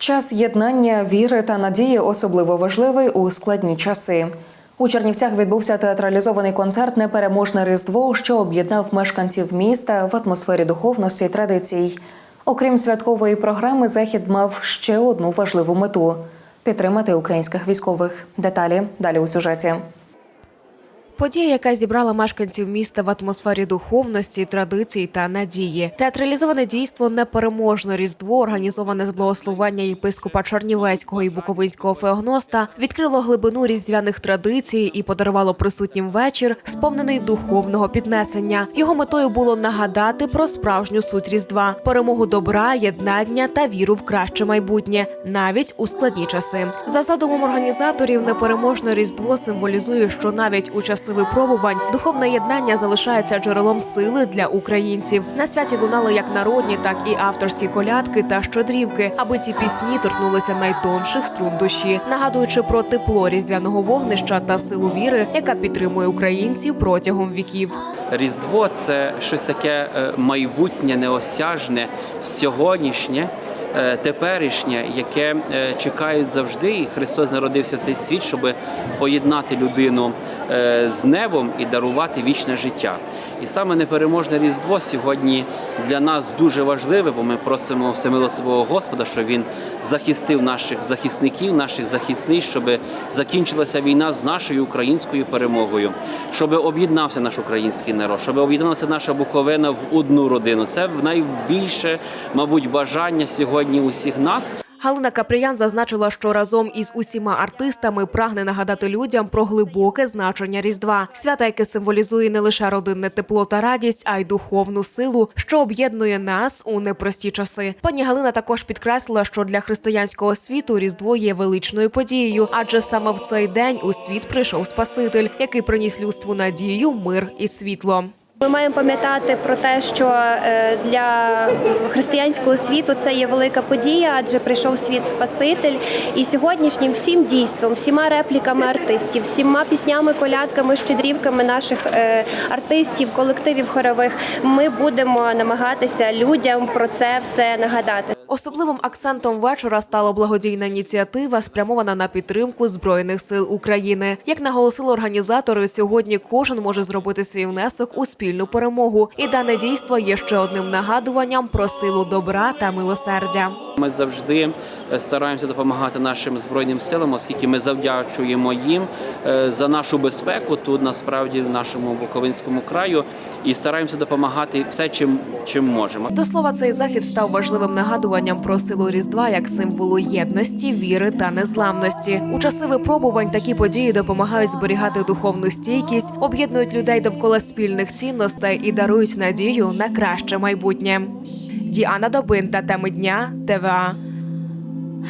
Час єднання віри та надії особливо важливий у складні часи. У Чернівцях відбувся театралізований концерт Непереможне Різдво, що об'єднав мешканців міста в атмосфері духовності і традицій. Окрім святкової програми, захід мав ще одну важливу мету підтримати українських військових. Деталі далі у сюжеті. Подія, яка зібрала мешканців міста в атмосфері духовності, традицій та надії. Театралізоване дійство непереможне різдво, організоване з благословення єпископа Чернівецького і Буковинського феогноста, відкрило глибину різдвяних традицій і подарувало присутнім вечір, сповнений духовного піднесення. Його метою було нагадати про справжню суть різдва, перемогу добра, єднання та віру в краще майбутнє, навіть у складні часи. За задумом організаторів, непереможне різдво символізує, що навіть у часи випробувань духовне єднання залишається джерелом сили для українців. На святі лунали як народні, так і авторські колядки та щодрівки, аби ці пісні торкнулися найтонших струн душі, нагадуючи про тепло різдвяного вогнища та силу віри, яка підтримує українців протягом віків. Різдво це щось таке е, майбутнє, неосяжне, сьогоднішнє, е, теперішнє, яке е, чекають завжди. І Христос народився в цей світ, щоб поєднати людину з небом і дарувати вічне життя. І саме непереможне Різдво сьогодні для нас дуже важливе, бо ми просимо всемилосивого Господа, щоб він захистив наших захисників, наших захисниць, щоб закінчилася війна з нашою українською перемогою, щоб об'єднався наш український народ, щоб об'єдналася наша Буковина в одну родину. Це найбільше, мабуть, бажання сьогодні усіх нас. Галина Каприян зазначила, що разом із усіма артистами прагне нагадати людям про глибоке значення Різдва, свята, яке символізує не лише родинне тепло та радість, а й духовну силу, що об'єднує нас у непрості часи. Пані Галина також підкреслила, що для християнського світу Різдво є величною подією, адже саме в цей день у світ прийшов Спаситель, який приніс людству надію, мир і світло. Ми маємо пам'ятати про те, що е, для християнського світу це є велика подія, адже прийшов світ Спаситель. І сьогоднішнім всім дійством, всіма репліками артистів, всіма піснями, колядками, щедрівками наших е, артистів, колективів хорових, ми будемо намагатися людям про це все нагадати. Особливим акцентом вечора стала благодійна ініціатива, спрямована на підтримку збройних сил України. Як наголосили організатори, сьогодні кожен може зробити свій внесок у спільну перемогу, і дане дійство є ще одним нагадуванням про силу добра та милосердя. Ми завжди е, стараємося допомагати нашим збройним силам, оскільки ми завдячуємо їм е, за нашу безпеку тут насправді в нашому Буковинському краю, і стараємося допомагати все, чим чим можемо. До слова, цей захід став важливим нагадуванням про силу Різдва як символу єдності, віри та незламності. У часи випробувань такі події допомагають зберігати духовну стійкість, об'єднують людей довкола спільних цінностей і дарують надію на краще майбутнє. Діана Добин та теми дня ТВА.